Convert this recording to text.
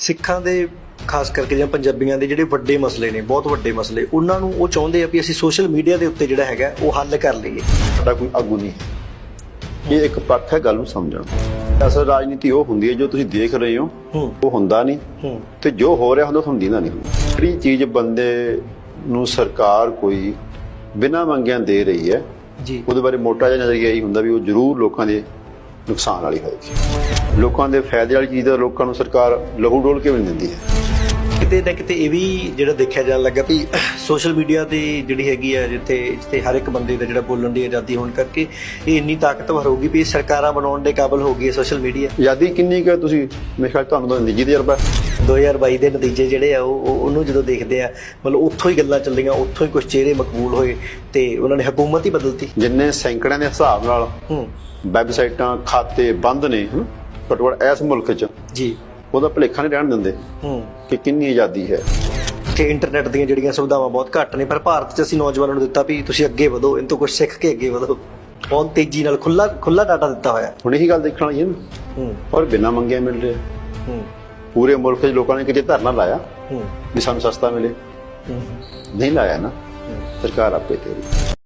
ਸਿੱਖਾਂ ਦੇ ਖਾਸ ਕਰਕੇ ਜਾਂ ਪੰਜਾਬੀਆਂ ਦੇ ਜਿਹੜੇ ਵੱਡੇ ਮਸਲੇ ਨੇ ਬਹੁਤ ਵੱਡੇ ਮਸਲੇ ਉਹਨਾਂ ਨੂੰ ਉਹ ਚਾਹੁੰਦੇ ਆ ਵੀ ਅਸੀਂ ਸੋਸ਼ਲ ਮੀਡੀਆ ਦੇ ਉੱਤੇ ਜਿਹੜਾ ਹੈਗਾ ਉਹ ਹੱਲ ਕਰ ਲਈਏ। ਸਾਡਾ ਕੋਈ ਆਗੂ ਨਹੀਂ। ਹੈ। ਇਹ ਇੱਕ ਪੱਖ ਹੈ ਗੱਲ ਨੂੰ ਸਮਝਣ। ਅਸਲ ਰਾਜਨੀਤੀ ਉਹ ਹੁੰਦੀ ਹੈ ਜੋ ਤੁਸੀਂ ਦੇਖ ਰਹੇ ਹੋ। ਹੂੰ। ਉਹ ਹੁੰਦਾ ਨਹੀਂ। ਹੂੰ। ਤੇ ਜੋ ਹੋ ਰਿਹਾ ਹੁੰਦਾ ਤੁਹਾਨੂੰ ਦੀਨਾ ਨਹੀਂ ਜਿਹੜੀ ਚੀਜ਼ ਬੰਦੇ ਨੂੰ ਸਰਕਾਰ ਕੋਈ ਬਿਨਾਂ ਮੰਗਿਆਂ ਦੇ ਰਹੀ ਹੈ ਜੀ। ਉਹਦੇ ਬਾਰੇ ਮੋਟਾ ਜਿਹਾ ਨਜ਼ਰੀਆ ਇਹ ਹੁੰਦਾ ਵੀ ਉਹ ਜ਼ਰੂਰ ਲੋਕਾਂ ਦੇ ਨੁਕਸਾਨ ਵਾਲੀ ਹੋਏਗੀ। ਲੋਕਾਂ ਦੇ ਫਾਇਦੇ ਵਾਲੀ ਚੀਜ਼ ਦਾ ਲੋਕਾਂ ਨੂੰ ਸਰਕਾਰ ਲਹੂ ਡੋਲ ਕੇ ਵੀ ਨਹੀਂ ਦਿੰਦੀ ਹੈ। ਕਿਤੇ ਨਾ ਕਿਤੇ ਇਹ ਵੀ ਜਿਹੜਾ ਦੇਖਿਆ ਜਾਣ ਲੱਗਾ ਵੀ ਸੋਸ਼ਲ ਮੀਡੀਆ ਤੇ ਜਿਹੜੀ ਹੈਗੀ ਆ ਜਿੱਥੇ ਜਿੱਥੇ ਹਰ ਇੱਕ ਬੰਦੇ ਦਾ ਜਿਹੜਾ ਬੋਲਣ ਦੀ ਆਜ਼ਾਦੀ ਹੋਣ ਕਰਕੇ ਇਹ ਇੰਨੀ ਤਾਕਤਵਰ ਹੋ ਗਈ ਵੀ ਸਰਕਾਰਾਂ ਬਣਾਉਣ ਦੇ ਕਾਬਿਲ ਹੋ ਗਈ ਹੈ ਸੋਸ਼ਲ ਮੀਡੀਆ। ਆਜ਼ਾਦੀ ਕਿੰਨੀ ਕੁ ਤੁਸੀਂ ਮੇਰੇ ਖਿਆਲ ਤੁਹਾਨੂੰ ਤਾਂ ਨਿੱਜੀ ਤਜਰਬਾ ਹੈ। 2022 ਦੇ ਨਤੀਜੇ ਜਿਹੜੇ ਆ ਉਹ- ਉਹਨੂੰ ਜਦੋਂ ਦੇਖਦੇ ਆ ਮਤਲਬ ਉੱਥੋਂ ਹੀ ਗੱਲਾਂ ਚੱਲੀਆਂ ਉੱਥੋਂ ਹੀ ਕੁਝ ਚਿਹਰੇ ਮਕਬੂਲ ਹੋਏ ਤੇ ਉਹਨਾਂ ਨੇ ਹਕੂਮਤ ਹੀ ਬਦਲਤੀ। ਜਿੰਨੇ ਸੈਂਕੜਿਆਂ ਦੇ ਹਿਸਾਬ ਨਾਲ ਹੂੰ। ਵੈਬਸਾਈਟਾਂ ਖਾਤੇ ਬੰਦ ਨੇ ਹਮ, ਘੱਟੋ ਘੱਟ ਇਸ ਮੁਲਕ 'ਚ ਜੀ। ਉਹਦਾ ਭਲੇਖਾ ਨਹੀਂ ਰਹਿਣ ਦਿੰਦੇ ਹੂੰ। ਕਿ ਕਿੰਨੀ ਆਜ਼ਾਦੀ ਹੈ। ਕਿ ਇੰਟਰਨੈਟ ਦੀਆਂ ਜਿਹੜੀਆਂ ਸੁਵਿਧਾਵਾਂ ਬਹੁਤ ਘੱਟ ਨੇ ਪਰ ਭਾਰਤ 'ਚ ਅਸੀਂ ਨੌਜਵਾਨਾਂ ਨੂੰ ਦਿੱਤਾ ਵੀ ਤੁਸੀਂ ਅੱਗੇ ਵਧੋ ਇਹਨਾਂ ਤੋਂ ਕੁਝ ਸਿੱਖ ਕੇ ਅੱਗੇ ਵਧੋ। ਬਹੁਤ ਤੇਜ਼ੀ ਨਾਲ ਖੁੱਲਾ ਖੁੱਲਾ ਡਾਟਾ ਦਿੱਤਾ ਹੋਇਆ ਹੁਣ ਇਹੀ ਗੱਲ ਦੇਖਣ ਵਾਲੀ ਹੈ ਹੂੰ। ਔਰ ਬਿਨਾਂ ਮੰਗਿਆ ਮਿਲ ਰਿਹਾ। ਹੂੰ। ਪੂਰੇ ਮੁਲਕ 'ਚ ਲੋਕਾਂ ਨੇ ਕਿਤੇ ਧਰਨਾ ਲਾਇਆ ਹੂੰ। ਵੀ ਸਾਨੂੰ ਸਸਤਾ ਮਿਲੇ। ਹੂੰ। ਨਹੀਂ ਲਾਇਆ ਨਾ। ਸਰਕਾਰ ਆਪੇ ਤੇਰੀ